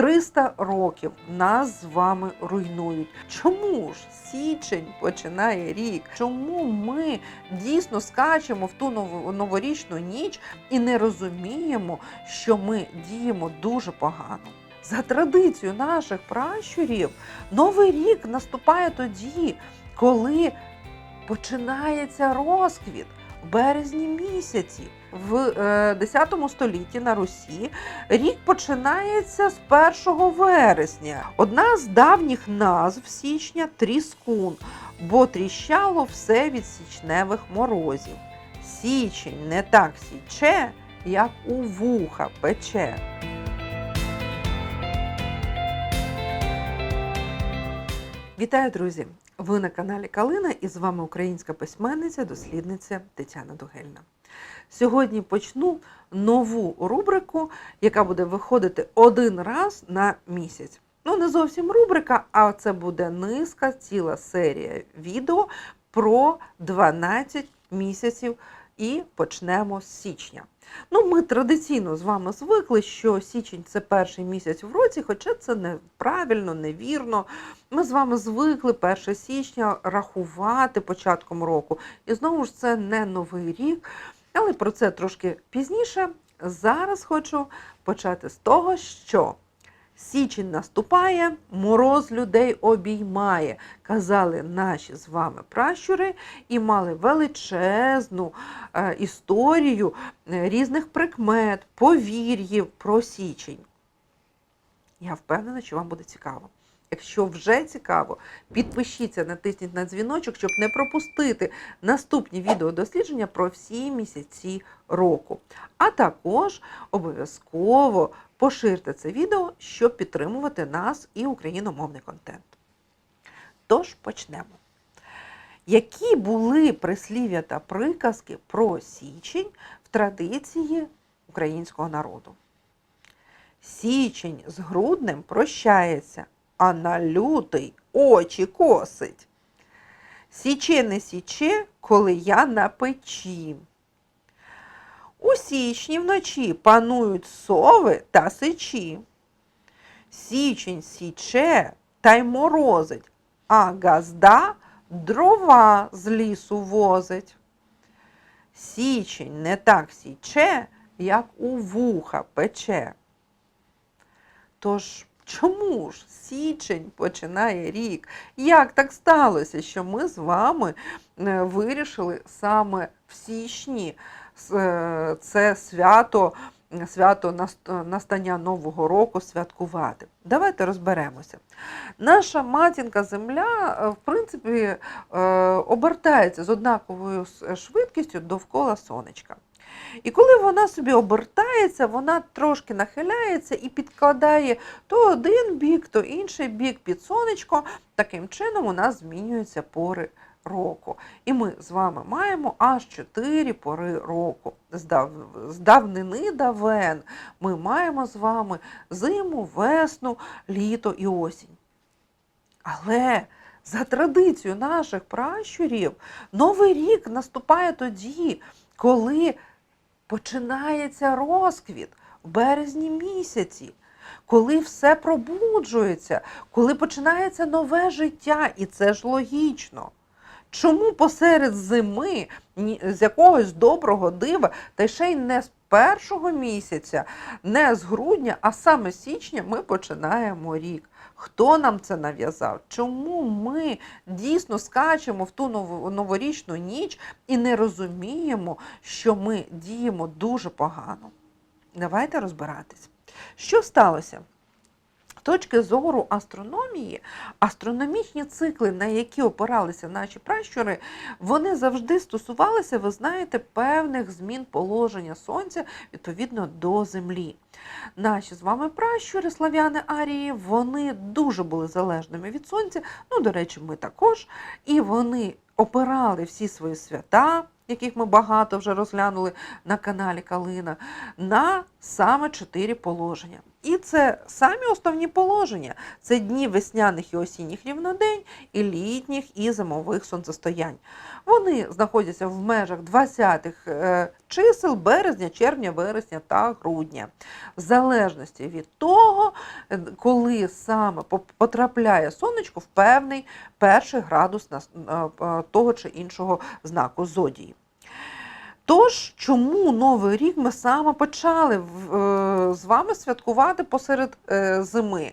300 років нас з вами руйнують. Чому ж січень починає рік? Чому ми дійсно скачемо в ту нов- новорічну ніч і не розуміємо, що ми діємо дуже погано? За традицією наших пращурів, новий рік наступає тоді, коли починається розквіт в березні місяці. В е, 10 столітті на Русі рік починається з 1 вересня. Одна з давніх назв січня тріскун, бо тріщало все від січневих морозів. Січень не так січе, як у вуха пече. Вітаю, друзі! Ви на каналі Калина і з вами українська письменниця, дослідниця Тетяна Дугельна. Сьогодні почну нову рубрику, яка буде виходити один раз на місяць. Ну, не зовсім рубрика, а це буде низка, ціла серія відео про 12 місяців і почнемо з січня. Ну, ми традиційно з вами звикли, що січень це перший місяць в році, хоча це неправильно, невірно. Ми з вами звикли 1 січня рахувати початком року. І знову ж це не новий рік, але про це трошки пізніше. Зараз хочу почати з того, що січень наступає, мороз людей обіймає, казали наші з вами пращури, і мали величезну е, історію е, різних прикмет, повір'їв про січень. Я впевнена, що вам буде цікаво. Якщо вже цікаво, підпишіться, натисніть на дзвіночок, щоб не пропустити наступні відеодослідження про всі місяці року. А також обов'язково поширте це відео, щоб підтримувати нас і україномовний контент. Тож почнемо. Які були прислів'я та приказки про січень в традиції українського народу? Січень з груднем прощається, а на лютий очі косить. Січе не січе, коли я на печі. У січні вночі панують сови та сичі. Січень січе та й морозить, а газда дрова з лісу возить. Січень не так січе, як у вуха пече. Тож, чому ж січень починає рік? Як так сталося, що ми з вами е, вирішили саме в січні е, це свято, свято настання Нового року святкувати? Давайте розберемося. Наша матінка Земля, е, в принципі, е, обертається з однаковою швидкістю довкола сонечка. І коли вона собі обертається, вона трошки нахиляється і підкладає то один бік, то інший бік під сонечко. Таким чином у нас змінюються пори року. І ми з вами маємо аж чотири пори року. З, з давнини давен ми маємо з вами зиму, весну, літо і осінь. Але за традицією наших пращурів, Новий рік наступає тоді, коли починається розквіт в березні місяці, коли все пробуджується, коли починається нове життя, і це ж логічно. Чому посеред зими з якогось доброго дива, та ще й не з першого місяця, не з грудня, а саме з січня ми починаємо рік? Хто нам це нав'язав? Чому ми дійсно скачемо в ту новорічну ніч і не розуміємо, що ми діємо дуже погано? Давайте розбиратись. Що сталося? З точки зору астрономії, астрономічні цикли, на які опиралися наші пращури, вони завжди стосувалися, ви знаєте, певних змін положення Сонця відповідно до Землі. Наші з вами пращури, слав'яни Арії, вони дуже були залежними від Сонця. Ну, до речі, ми також. І вони опирали всі свої свята, яких ми багато вже розглянули на каналі Калина, на саме чотири положення. І це самі основні положення: це дні весняних і осінніх рівнодень, і літніх і зимових сонцестоянь. Вони знаходяться в межах 20-х е, чисел березня, червня, вересня та грудня. В залежності від того, е, коли саме потрапляє сонечко в певний перший градус е, того чи іншого знаку зодії. Тож, чому Новий рік ми саме почали е, з вами святкувати посеред е, зими?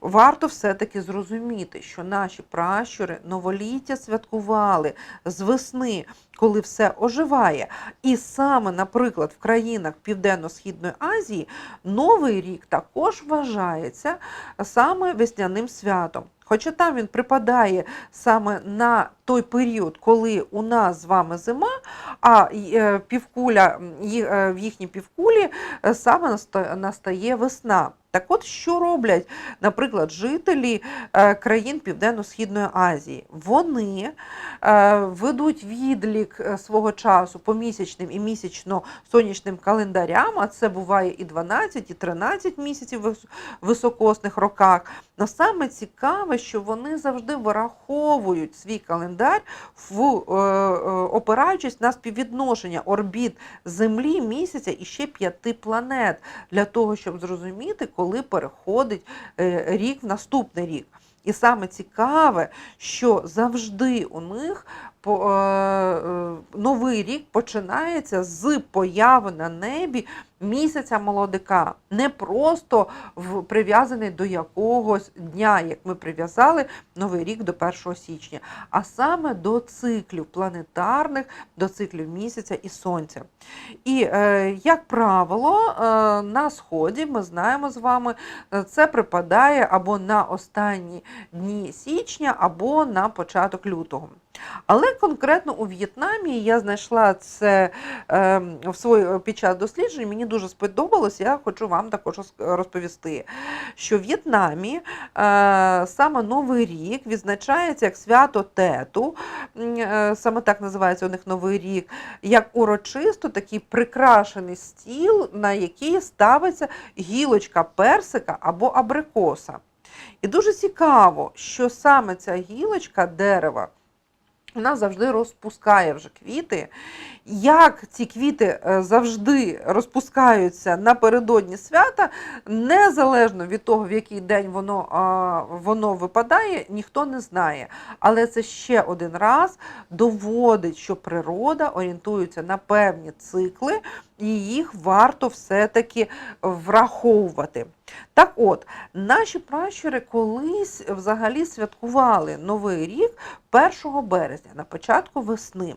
Варто все-таки зрозуміти, що наші пращури новоліття святкували з весни, коли все оживає. І саме, наприклад, в країнах Південно-Східної Азії Новий рік також вважається саме весняним святом. Хоча там він припадає саме на той період, коли у нас з вами зима, а е, півкуля е, в їхній півкулі е, саме наста- настає весна. Так от, що роблять, наприклад, жителі е, країн Південно-Східної Азії? Вони е, ведуть відлік е, свого часу по місячним і місячно-сонячним календарям, а це буває і 12, і 13 місяців високосних роках. Но саме цікаве, що вони завжди враховують свій календар, в, опираючись на співвідношення орбіт Землі, місяця і ще п'яти планет, для того, щоб зрозуміти, коли переходить е, рік в наступний рік. І саме цікаве, що завжди у них новий рік починається з появи на небі місяця молодика, не просто прив'язаний до якогось дня, як ми прив'язали новий рік до 1 січня, а саме до циклів планетарних, до циклів місяця і сонця. І, е, як правило, е, на сході ми знаємо з вами, е, це припадає або на останні дні січня, або на початок лютого. Але конкретно у В'єтнамі я знайшла це е, в свої, під час досліджень, мені дуже сподобалось, я хочу вам також розповісти, що в В'єтнамі е, саме Новий рік відзначається як свято Тету, е, саме так називається у них Новий рік, як урочисто такий прикрашений стіл, на який ставиться гілочка персика або абрикоса. І дуже цікаво, що саме ця гілочка дерева вона завжди розпускає вже квіти. Як ці квіти е, завжди розпускаються напередодні свята, незалежно від того, в який день воно, воно випадає, ніхто не знає. Але це ще один раз доводить, що природа орієнтується на певні цикли, і їх варто все-таки враховувати. Так от, наші пращури колись взагалі святкували Новий рік 1 березня, на початку весни.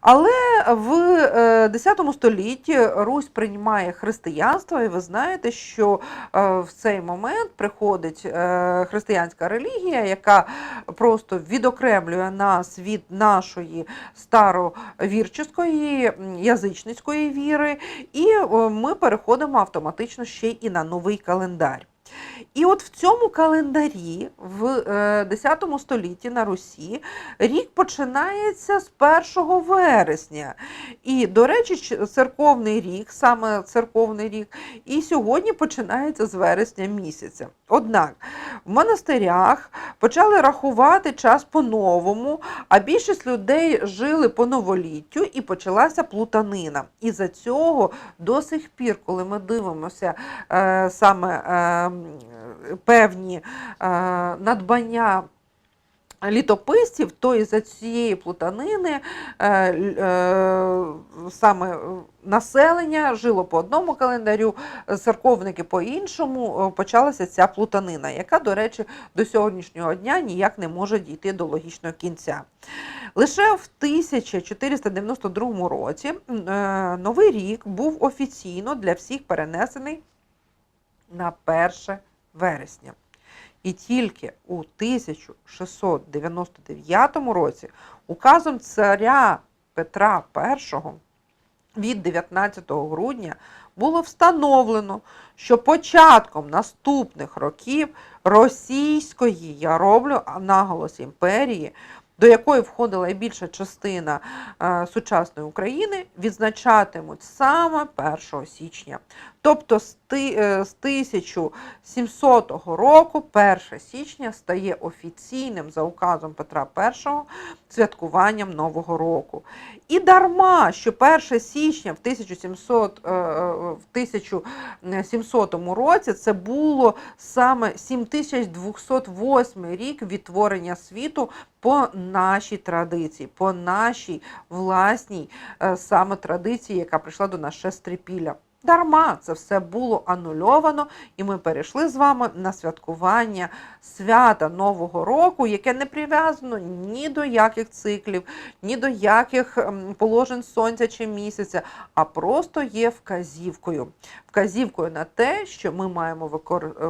Але в е, 10 столітті Русь приймає християнство, і ви знаєте, що е, в цей момент приходить е, християнська релігія, яка просто відокремлює нас від нашої старовірческої м, язичницької віри, і е, ми переходимо автоматично ще і на новий календар. І от в цьому календарі в е, 10 столітті на Русі рік починається з 1 вересня. І, до речі, церковний рік, саме церковний рік, і сьогодні починається з вересня місяця. Однак в монастирях почали рахувати час по-новому, а більшість людей жили по новоліттю і почалася плутанина. І за цього до сих пір, коли ми дивимося е, саме е, певні е, надбання літописців, то із за цієї плутанини е, е, саме е, населення жило по одному календарю, церковники по іншому, е, почалася ця плутанина, яка, до речі, до сьогоднішнього дня ніяк не може дійти до логічного кінця. Лише в 1492 році е, Новий рік був офіційно для всіх перенесений на 1 вересня. І тільки у 1699 році указом царя Петра І від 19 грудня було встановлено, що початком наступних років російської, я роблю наголос імперії, до якої входила і більша частина е, сучасної України, відзначатимуть саме 1 січня. Тобто з ти- е, з 1700 року 1 січня стає офіційним за указом Петра І святкуванням Нового року. І дарма, що 1 січня в 1700, е, е, в 1700 році це було саме 7208 рік відтворення світу по нашій традиції, по нашій власній саме традиції, яка прийшла до нас ще з. Дарма це все було анульовано, і ми перейшли з вами на святкування свята Нового року, яке не прив'язано ні до яких циклів, ні до яких ем, положень сонця чи місяця, а просто є вказівкою. Вказівкою на те, що ми маємо викор- е,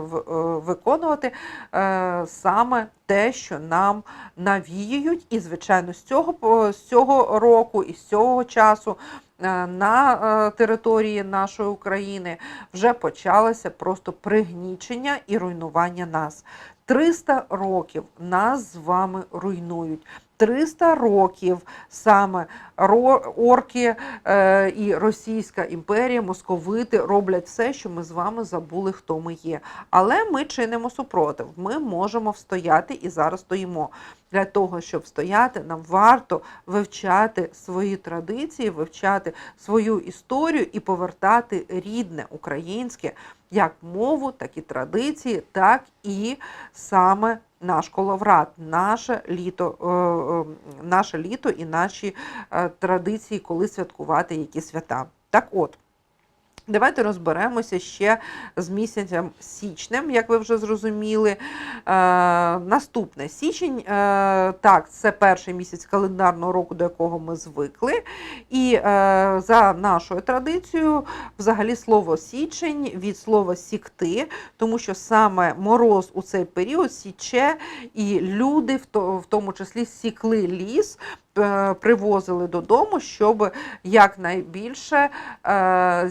виконувати е, саме те, що нам навіюють, і звичайно з цього з цього року і з цього часу е, на е, території нашої України вже почалося просто пригнічення і руйнування нас. 300 років нас з вами руйнують. 300 років саме орки е, і Російська імперія, московити роблять все, що ми з вами забули, хто ми є. Але ми чинимо супротив. Ми можемо встояти і зараз стоїмо. Для того, щоб встояти, нам варто вивчати свої традиції, вивчати свою історію і повертати рідне українське як мову, так і традиції, так і саме наш коловрат, наше літо, е, е, наше літо і наші е, традиції, коли святкувати які свята. Так от. Давайте розберемося ще з місяцем січнем, як ви вже зрозуміли. Е, наступне січень, е, так, це перший місяць календарного року, до якого ми звикли. І е, за нашою традицією, взагалі слово січень від слова сікти, тому що саме мороз у цей період січе, і люди, в то- в тому числі, сікли ліс. е, Привозили додому, щоб якнайбільше е,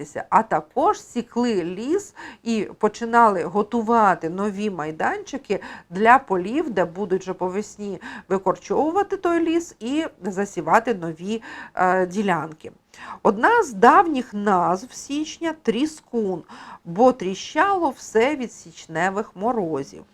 зігрітися. А також сікли ліс і починали готувати нові майданчики для полів, де будуть вже по весні викорчовувати той ліс і засівати нові е, ділянки. Одна з давніх назв січня тріскун, бо тріщало все від січневих морозів.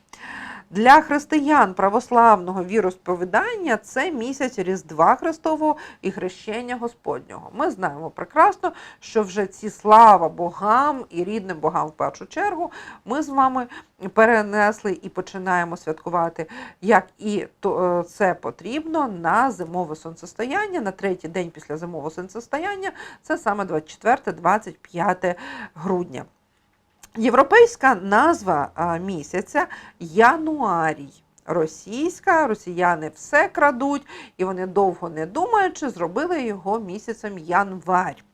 Для християн православного віросповідання це місяць Різдва Христового і хрещення Господнього. Ми знаємо прекрасно, що вже ці слава богам і рідним богам в першу чергу ми з вами перенесли і починаємо святкувати, як і то, е, це потрібно на зимове сонцестояння, на третій день після зимового сонцестояння, це саме 24-25 грудня. Європейська назва місяця Януарій. Російська, росіяни все крадуть, і вони довго не думаючи, зробили його місяцем январь.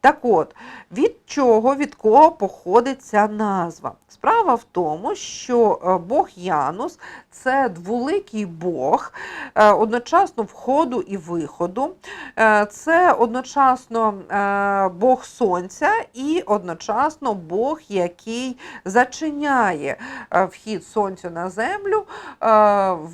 Так от, від чого, від кого походить ця назва? Справа в тому, що е, Бог Янус це дволикий Бог, е, одночасно входу і виходу. Е, Це одночасно Бог Сонця і одночасно Бог, який зачиняє вхід сонця на землю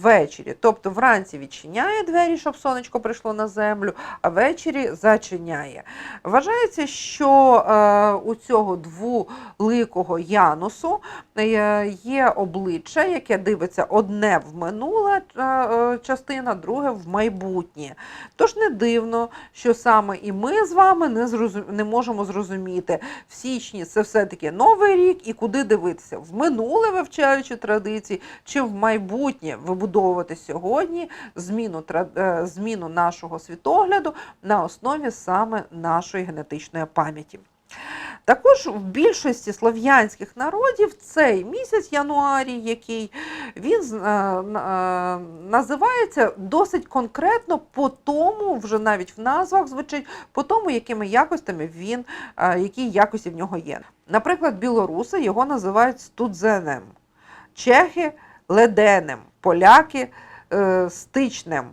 ввечері. Тобто вранці відчиняє двері, щоб сонечко прийшло на землю, а ввечері зачиняє. Вважається, що е, у цього двуликого Янусу е, є обличчя, яке дивиться одне в минуле е, частина, друге в майбутнє. Тож не дивно, що саме і ми з вами не, зрозум... не можемо зрозуміти в січні це все-таки новий рік, і куди дивитися в минуле, вивчаючи традиції, чи в майбутнє вибудовувати сьогодні зміну, зміну нашого світогляду на основі саме нашої генетичної пам'яті. Також в більшості слов'янських народів цей місяць януарій, який він е, е, називається досить конкретно по тому, вже навіть в назвах звучить, по тому, якими якостями він, е, які якості в нього є. Наприклад, білоруси його називають студзенем, чехи леденем, поляки стичнем.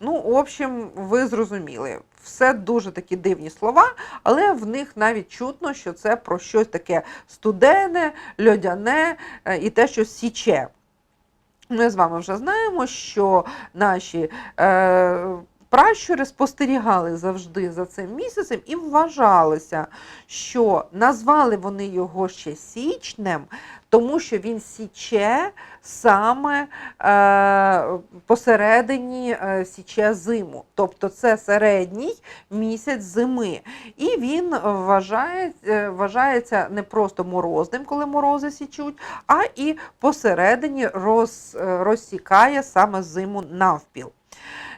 Ну, в общем, ви зрозуміли. Все дуже такі дивні слова, але в них навіть чутно, що це про щось таке студене, льодяне е, і те, що січе. Ми з вами вже знаємо, що наші е, пращури спостерігали завжди за цим місяцем і вважалося, що назвали вони його ще січнем, тому що він січе саме е, посередині е, січе зиму. Тобто це середній місяць зими. І він вважає, е, вважається не просто морозним, коли морози січуть, а і посередині роз, е, розсікає саме зиму навпіл.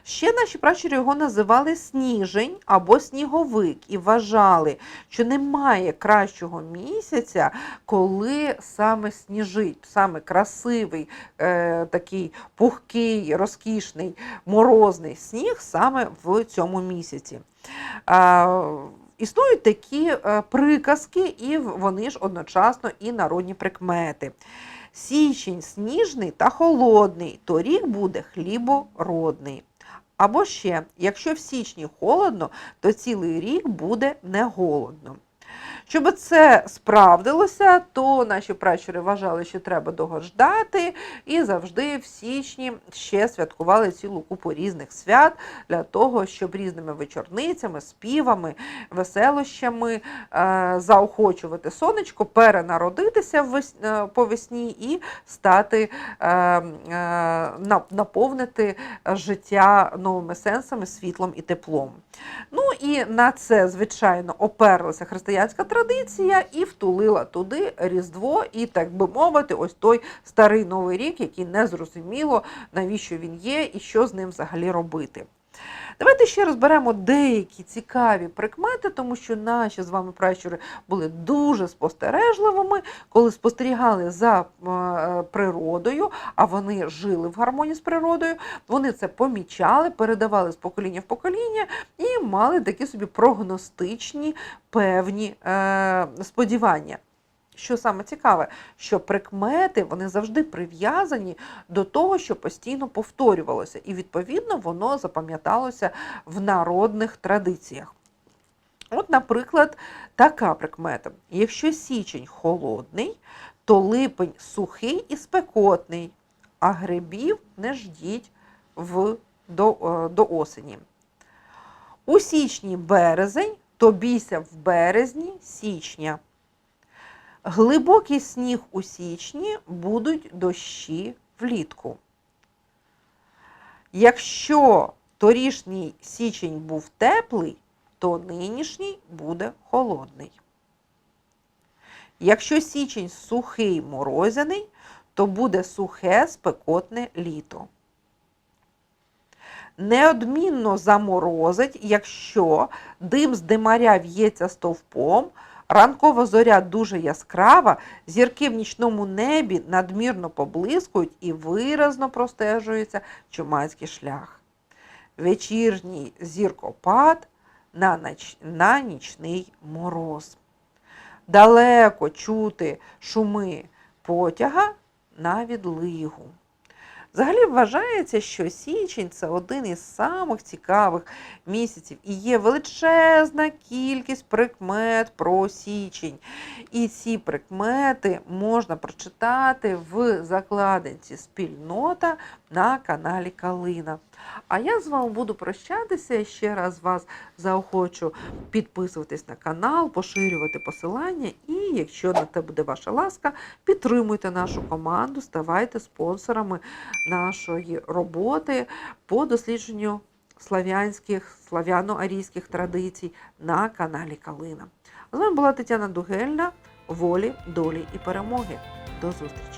Ще наші пращури його називали сніжень або сніговик і вважали, що немає кращого місяця, коли саме сніжить, саме красивий, е, такий пухкий, розкішний, морозний сніг саме в цьому місяці. Існують такі е, приказки, і вони ж одночасно і народні прикмети. Січень сніжний та холодний, то рік буде хлібородний. Або ще, якщо в січні холодно, то цілий рік буде не голодно. Щоб це справдилося, то наші пращури вважали, що треба довго ждати, і завжди в січні ще святкували цілу купу різних свят для того, щоб різними вечорницями, співами, веселощами е, заохочувати сонечко, перенародитися е, по весні і стати е, наповнити життя новими сенсами, світлом і теплом. Ну і на це, звичайно, оперлася християнська традиція і втулила туди Різдво, і, так би мовити, ось той старий новий рік, який не зрозуміло, навіщо він є і що з ним взагалі робити. Давайте ще розберемо деякі цікаві прикмети, тому що наші з вами пращури були дуже спостережливими, коли спостерігали за е, природою, а вони жили в гармонії з природою. Вони це помічали, передавали з покоління в покоління і мали такі собі прогностичні певні е, сподівання. Що саме цікаве, що прикмети вони завжди прив'язані до того, що постійно повторювалося, і відповідно воно запам'яталося в народних традиціях. От, наприклад, така прикмета: якщо січень холодний, то липень сухий і спекотний, а грибів не ждіть в, до, е, до осені. У січні березень, то бійся в березні січня. Глибокий сніг у січні будуть дощі влітку. Якщо торішній січень був теплий, то нинішній буде холодний. Якщо січень сухий морозяний, то буде сухе спекотне літо. Неодмінно заморозить, якщо дим з димаря в'ється стовпом, ранкова зоря дуже яскрава, зірки в нічному небі надмірно поблискують і виразно простежується чумацький шлях. Вечірній зіркопад на, ноч... на нічний мороз. Далеко чути шуми потяга на відлигу. Взагалі вважається, що січень це один із самих цікавих місяців і є величезна кількість прикмет про січень. І ці прикмети можна прочитати в закладинці спільнота на каналі Калина. А я з вами буду прощатися. Ще раз вас заохочу підписуватись на канал, поширювати посилання. І якщо на те буде ваша ласка, підтримуйте нашу команду, ставайте спонсорами нашої роботи по дослідженню слав'янських, слав'яно-арійських традицій на каналі Калина. З вами була Тетяна Дугельна. Волі, долі і перемоги. До зустрічі!